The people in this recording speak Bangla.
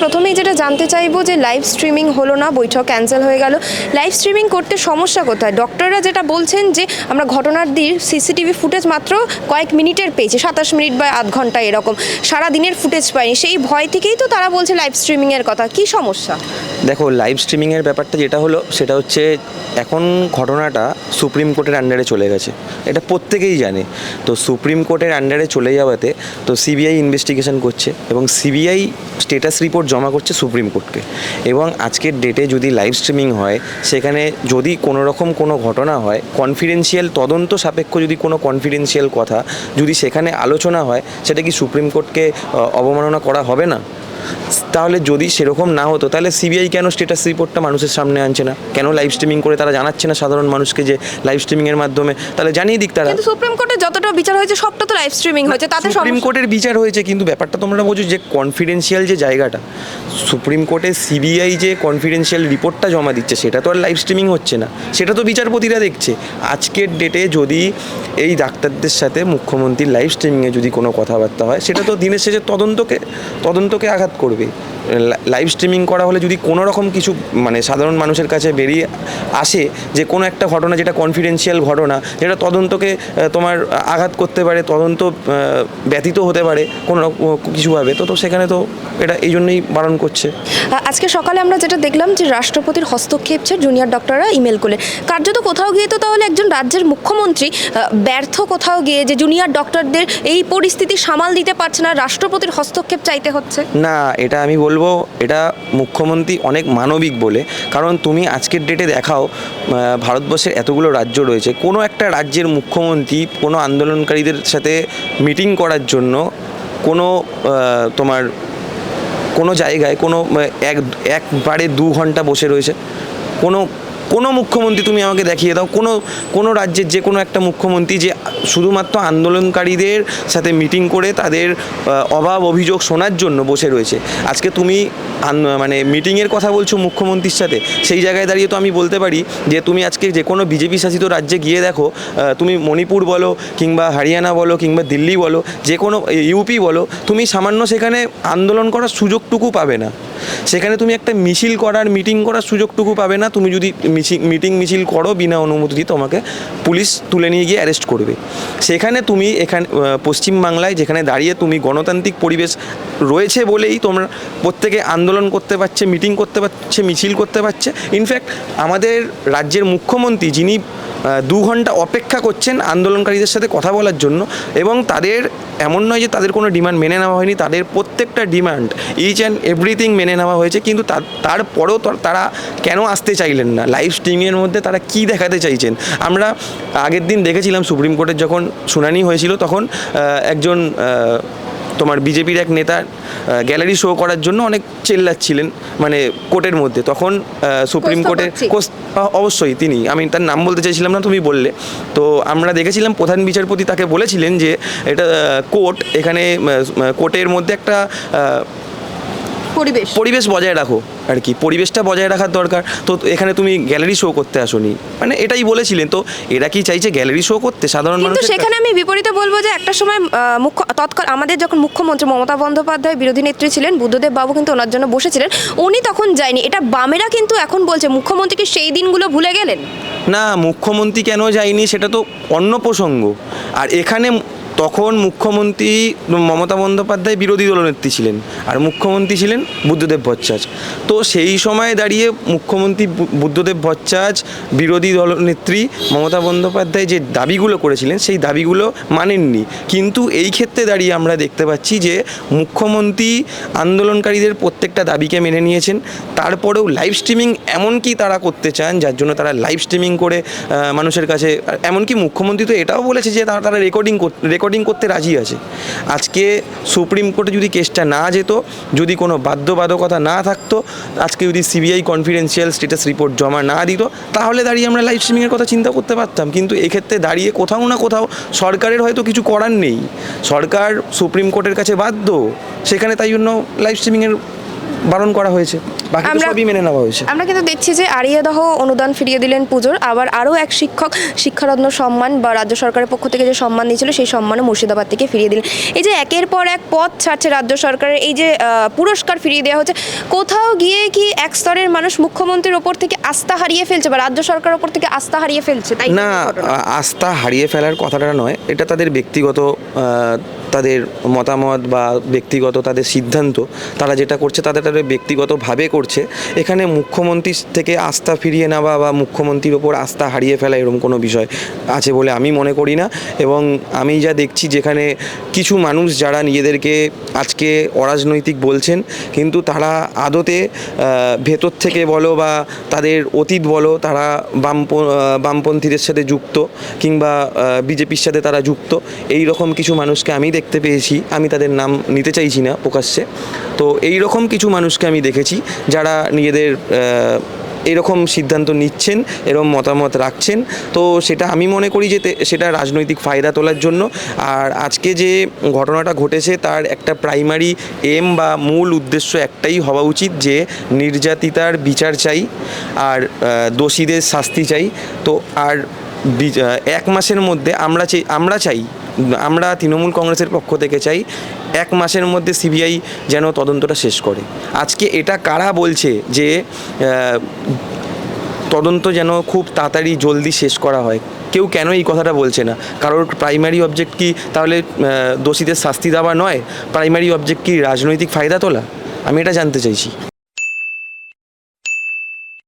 প্রথমেই যেটা জানতে চাইব যে লাইভ স্ট্রিমিং হলো না, বৈঠক ক্যান্সেল হয়ে গেল। লাইভ স্ট্রিমিং করতে সমস্যা কোথায়? ডক্টররা যেটা বলছেন যে, আমরা ঘটনার দিন সিসিটিভি ফুটেজ মাত্র কয়েক মিনিটের পেয়েছি, সাতাশ মিনিট বা আধ ঘণ্টা এরকম। সারা দিনের ফুটেজ পাইনি। সেই ভয় থেকেই তো তারা বলছে লাইভ স্ট্রিমিংয়ের কথা। কি সমস্যা? দেখো লাইভ স্ট্রিমিংয়ের ব্যাপারটা যেটা হলো, সেটা হচ্ছে এখন ঘটনাটা সুপ্রিম কোর্টের আন্ডারে চলে গেছে। এটা প্রত্যেকেই জানে। তো সুপ্রিম কোর্টের আন্ডারে চলে যাওয়াতে তো সিবিআই ইনভেস্টিগেশন করছে এবং সিবিআই স্টেটাস রিপোর্ট জমা করছে সুপ্রিম কোর্টকে। এবং আজকের ডেটে যদি লাইভ স্ট্রিমিং হয়, সেখানে যদি কোনো রকম কোনো ঘটনা হয় কনফিডেন্সিয়াল তদন্ত সাপেক্ষ যদি কোনো কনফিডেন্সিয়াল কথা যদি সেখানে আলোচনা হয়, সেটা কি সুপ্রিম কোর্টকে অবমাননা করা হবে না? তাহলে যদি সেরকম না হতো তাহলে সিবিআই কেন স্টেটাস রিপোর্টটা মানুষের সামনে আনছে না? কেন লাইভ স্ট্রিমিং করে তারা জানাচ্ছে না সাধারণ মানুষকে যে লাইভ স্ট্রিমিংয়ের মাধ্যমে? তাহলে জানিয়ে দিক তারা। কিন্তু সুপ্রিম কোর্টে যতটা বিচার হয়েছে সবটা তো লাইভ স্ট্রিমিং হয়েছে তাতে সুপ্রিম কোর্টের বিচার হয়েছে কিন্তু ব্যাপারটা তোমরা বোঝো যে কনফিডেন্সিয়াল যে জায়গাটা সুপ্রিম কোর্টে সিবিআই যে কনফিডেন্সিয়াল রিপোর্টটা জমা দিচ্ছে সেটা তো আর লাইভ স্ট্রিমিং হচ্ছে না। সেটা তো বিচারপতিরা দেখছে। আজকের ডেটে যদি এই ডাক্তারদের সাথে মুখ্যমন্ত্রীর লাইভ স্ট্রিমিংয়ে যদি কোনো কথাবার্তা হয় সেটা তো দিনের শেষে তদন্তকে তদন্তকে আঘাত করবে। লাইভ স্ট্রিমিং করা হলে যদি কোনো রকম কিছু মানে সাধারণ মানুষের কাছে বেরিয়ে আসে যে কোনো একটা ঘটনা যেটা কনফিডেন্সিয়াল ঘটনা যেটা তদন্তকে তোমার আঘাত করতে পারে তদন্ত ব্যতীত হতে পারে কোনো রকম কিছুভাবে তো তো সেখানে তো এটা এই জন্যই বারণ করছে। আজকে সকালে আমরা যেটা দেখলাম যে রাষ্ট্রপতির হস্তক্ষেপ জুনিয়র ডক্টররা ইমেল করলেন কার্যত কোথাও গিয়ে তো তাহলে একজন রাজ্যের মুখ্যমন্ত্রী ব্যর্থ কোথাও গিয়ে যে জুনিয়র ডক্টরদের এই পরিস্থিতি সামাল দিতে পারছে না রাষ্ট্রপতির হস্তক্ষেপ চাইতে হচ্ছে? না এটা আমি বলব এটা মুখ্যমন্ত্রী অনেক মানবিক বলে। কারণ তুমি আজকের ডেটে দেখাও ভারতবর্ষের এতগুলো রাজ্য রয়েছে। কোনো একটা রাজ্যের মুখ্যমন্ত্রী কোনো আন্দোলনকারীদের সাথে মিটিং করার জন্য কোনো তোমার কোনো জায়গায় কোনো, এক, একবারে দু ঘণ্টা বসে রয়েছে। কোনো কোনো মুখ্যমন্ত্রী তুমি আমাকে দেখিয়ে দাও। কোনো কোনো রাজ্যের যে কোনো একটা মুখ্যমন্ত্রী যে শুধুমাত্র আন্দোলনকারীদের সাথে মিটিং করে তাদের অভাব অভিযোগ শোনার জন্য বসে রয়েছে। আজকে তুমি মানে মিটিংয়ের কথা বলছো মুখ্যমন্ত্রীর সাথে, সেই জায়গায় দাঁড়িয়ে তো আমি বলতে পারি যে তুমি আজকে যে কোনো বিজেপি শাসিত রাজ্যে গিয়ে দেখো তুমি মণিপুর বলো কিংবা হরিয়ানা বলো কিংবা দিল্লি বলো, যে কোনো, ইউপি বলো, তুমি সামান্য সেখানে আন্দোলন করার সুযোগটুকু পাবে না। সেখানে তুমি একটা মিছিল করার মিটিং করার সুযোগটুকু পাবে না। তুমি যদি মিটিং মিছিল করো বিনা অনুমতি দিয়ে তোমাকে পুলিশ তুলে নিয়ে গিয়ে অ্যারেস্ট করবে। সেখানে তুমি এখানে পশ্চিমবাংলায় যেখানে দাঁড়িয়ে তুমি গণতান্ত্রিক পরিবেশ রয়েছে বলেই তোমরা প্রত্যেকে আন্দোলন করতে পারছে মিটিং করতে পারছে, মিছিল করতে পারছে। ইনফ্যাক্ট আমাদের রাজ্যের মুখ্যমন্ত্রী যিনি দু ঘণ্টা অপেক্ষা করছেন আন্দোলনকারীদের সাথে কথা বলার জন্য এবং তাদের, এমন নয় যে তাদের কোনো ডিমান্ড মেনে নেওয়া হয়নি, তাদের প্রত্যেকটা ডিমান্ড ইচ অ্যান্ড এভরিথিং মেনে নেওয়া হয়েছে কিন্তু তার তারপরেও তারা কেন আসতে চাইলেন না? লাইভ স্ট্রিমিংয়ের মধ্যে তারা কি দেখাতে চাইছেন? আমরা আগের দিন দেখেছিলাম সুপ্রিম কোর্টের যখন শুনানি হয়েছিল তখন একজন তোমার বিজেপির এক নেতা গ্যালারি শো করার জন্য অনেক চেল্লাচ্ছিলেন মানে কোর্টের মধ্যে। তখন সুপ্রিম কোর্টের অবশ্যই তিনি আমি তার নাম বলতে চাইছিলাম না তুমি বললে। তো আমরা দেখেছিলাম প্রধান বিচারপতি তাকে বলেছিলেন যে এটা কোর্ট এখানে কোর্টের মধ্যে একটা পরিবেশ। পরিবেশ বজায় রাখো। আর কি পরিবেশটা বজায় রাখার দরকার। তো এখানে তুমি গ্যালারি শো করতে আসোনি। মানে এটাই বলেছিলেন তো এরা কি চাইছে গ্যালারি শো করতে? সাধারণ কিন্তু মানুষ সেখানে আমি বিপরীতে বলব যে একটা সময় মুখ্য তৎকাল আমাদের যখন মুখ্যমন্ত্রী মমতা বন্দ্যোপাধ্যায় বিরোধী নেত্রী ছিলেন বুদ্ধদেব বাবু কিন্তু ওনার জন্য বসেছিলেন উনি তখন যায়নি। এটা বামেরা কিন্তু এখন বলছে মুখ্যমন্ত্রীকে সেই দিনগুলো ভুলে গেলেন? না মুখ্যমন্ত্রী কেন যায়নি সেটা তো অন্য প্রসঙ্গ। আর এখানে তখন মুখ্যমন্ত্রী মমতা বন্দ্যোপাধ্যায় বিরোধী দলনেত্রী ছিলেন আর মুখ্যমন্ত্রী ছিলেন বুদ্ধদেব ভট্টাচার্য। তো সেই সময় দাঁড়িয়ে মুখ্যমন্ত্রী বুদ্ধদেব ভট্টাচার্য বিরোধী দলনেত্রী মমতা বন্দ্যোপাধ্যায় যে দাবিগুলো করেছিলেন সেই দাবিগুলো মানেননি। কিন্তু এই ক্ষেত্রে দাঁড়িয়ে আমরা দেখতে পাচ্ছি যে মুখ্যমন্ত্রী আন্দোলনকারীদের প্রত্যেকটা দাবিকে মেনে নিয়েছেন। তারপরেও লাইভ স্ট্রিমিং এমনকি তারা করতে চান, যার জন্য তারা লাইভ স্ট্রিমিং করে মানুষের কাছে এমনকি মুখ্যমন্ত্রী তো এটাও বলেছে যে তারা তারা রেকর্ডিং রেকর্ডিং করতে রাজি আছে। আজকে সুপ্রিম কোর্টে যদি কেসটা না যেত, যদি কোনো বাধ্যবাধকতা না থাকতো, আজকে যদি সিবিআই কনফিডেন্সিয়াল স্ট্যাটাস রিপোর্ট জমা না দিত, তাহলে দাঁড়িয়ে আমরা লাইভ স্ট্রিমিংয়ের কথা চিন্তা করতে পারতাম। কিন্তু এক্ষেত্রে দাঁড়িয়ে কোথাও না কোথাও সরকারের হয়তো কিছু করার নেই। সরকার সুপ্রিম কোর্টের কাছে বাধ্য। সেখানে তাই জন্য লাইভ স্ট্রিমিংয়ের বারণ করা হয়েছে। বাকি তো আমরা- সবই মেনে নেওয়া হয়েছে। আমরা কিন্তু দেখছি যে আরিয়াদহ অনুদান ফিরিয়ে দিলেন পুজোর। আবার আরও এক শিক্ষক শিক্ষারত্ন সম্মান বা রাজ্য সরকারের পক্ষ থেকে যে সম্মান দিয়েছিল সেই সম্মানও মুর্শিদাবাদ থেকে ফিরিয়ে দিলেন। এই যে একের পর এক পথ ছাড়ছে রাজ্য সরকারের এই যে পুরস্কার ফিরিয়ে দেওয়া হচ্ছে কোথাও গিয়ে কি এক স্তরের মানুষ মুখ্যমন্ত্রীর ওপর থেকে আস্থা হারিয়ে ফেলছে বা রাজ্য সরকারের ওপর থেকে আস্থা হারিয়ে ফেলছে? তাই না আস্থা হারিয়ে ফেলার কথাটা নয় এটা তাদের ব্যক্তিগত তাদের মতামত বা ব্যক্তিগত তাদের সিদ্ধান্ত, তারা যেটা করছে তাদের তাদের ব্যক্তিগতভাবে করছে। এখানে মুখ্যমন্ত্রী থেকে আস্থা ফিরিয়ে নেওয়া বা মুখ্যমন্ত্রীর ওপর আস্থা হারিয়ে ফেলা এরকম কোনো বিষয় আছে বলে আমি মনে করি না। এবং আমি যা দেখছি যেখানে কিছু মানুষ যারা নিজেদেরকে আজকে অরাজনৈতিক বলছেন, কিন্তু তারা আদতে ভেতর থেকে বলো বা তাদের অতীত বলো, তারা বামপ বামপন্থীদের সাথে যুক্ত কিংবা বিজেপির সাথে তারা যুক্ত, এই রকম কিছু মানুষকে আমি দেখতে পেয়েছি, আমি তাদের নাম নিতে চাইছি না প্রকাশ্যে। তো এই রকম কিছু মানুষকে আমি দেখেছি যারা নিজেদের এরকম সিদ্ধান্ত নিচ্ছেন, এরকম মতামত রাখছেন। তো সেটা আমি মনে করি যে সেটা রাজনৈতিক ফায়দা তোলার জন্য। আর আজকে যে ঘটনাটা ঘটেছে, তার একটা প্রাইমারি এম বা মূল উদ্দেশ্য একটাই হওয়া উচিত যে নির্যাতিতার বিচার চাই, আর দোষীদের শাস্তি চাই। তো আর এক মাসের মধ্যে আমরা চাই আমরা চাই আমরা তৃণমূল কংগ্রেসের পক্ষ থেকে চাই এক মাসের মধ্যে সিবিআই যেন তদন্তটা শেষ করে। আজকে এটা কারা বলছে যে তদন্ত যেন খুব তাড়াতাড়ি জলদি শেষ করা হয়? কেউ কেন এই কথাটা বলছে না? কারোর প্রাইমারি অবজেক্ট কি তাহলে দোষীদের শাস্তি দেওয়া নয়? প্রাইমারি অবজেক্ট কি রাজনৈতিক ফায়দা তোলা? আমি এটা জানতে চাইছি।